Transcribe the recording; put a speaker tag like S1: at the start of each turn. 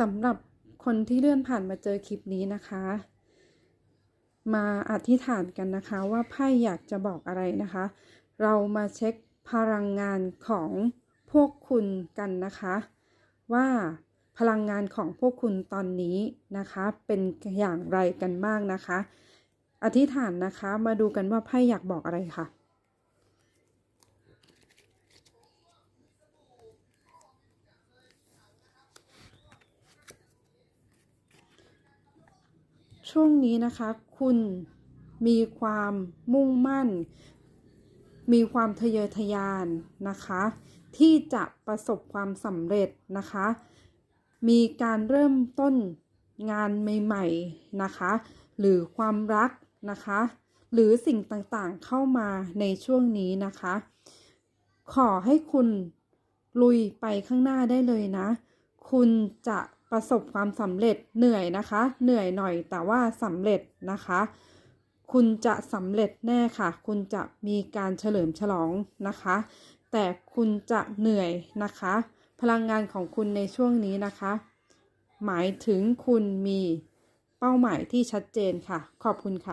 S1: สำหรับคนที่เลื่อนผ่านมาเจอคลิปนี้นะคะ มาอธิษฐานกันนะคะ ว่าไพ่อยากจะบอกอะไรนะคะ เรามาเช็คพลังงานของพวกคุณกันนะคะ ว่าพลังงานของพวกคุณตอนนี้นะคะ เป็นอย่างไรกันบ้างนะคะ อธิษฐานนะคะมาดูกันว่าไพ่อยากบอกอะไรค่ะ ช่วงนี้นะคะคุณมีความมุ่งมั่น มีความทะเยอทะยานนะคะ ที่จะประสบความสำเร็จนะคะ มีการเริ่มต้นงานใหม่ๆนะคะ หรือความรักนะคะ หรือสิ่งต่างๆเข้ามาในช่วงนี้นะคะ ขอให้คุณลุยไปข้างหน้าได้เลยนะ คุณจะ ประสบความสำเร็จเหนื่อยนะคะ เหนื่อยหน่อยแต่ว่าสำเร็จนะคะ คุณจะสำเร็จแน่ค่ะ คุณจะมีการเฉลิมฉลองนะคะ แต่คุณจะเหนื่อยนะคะ พลังงานของคุณในช่วงนี้นะคะ หมายถึงคุณมีเป้าหมายที่ชัดเจนค่ะ ขอบคุณค่ะ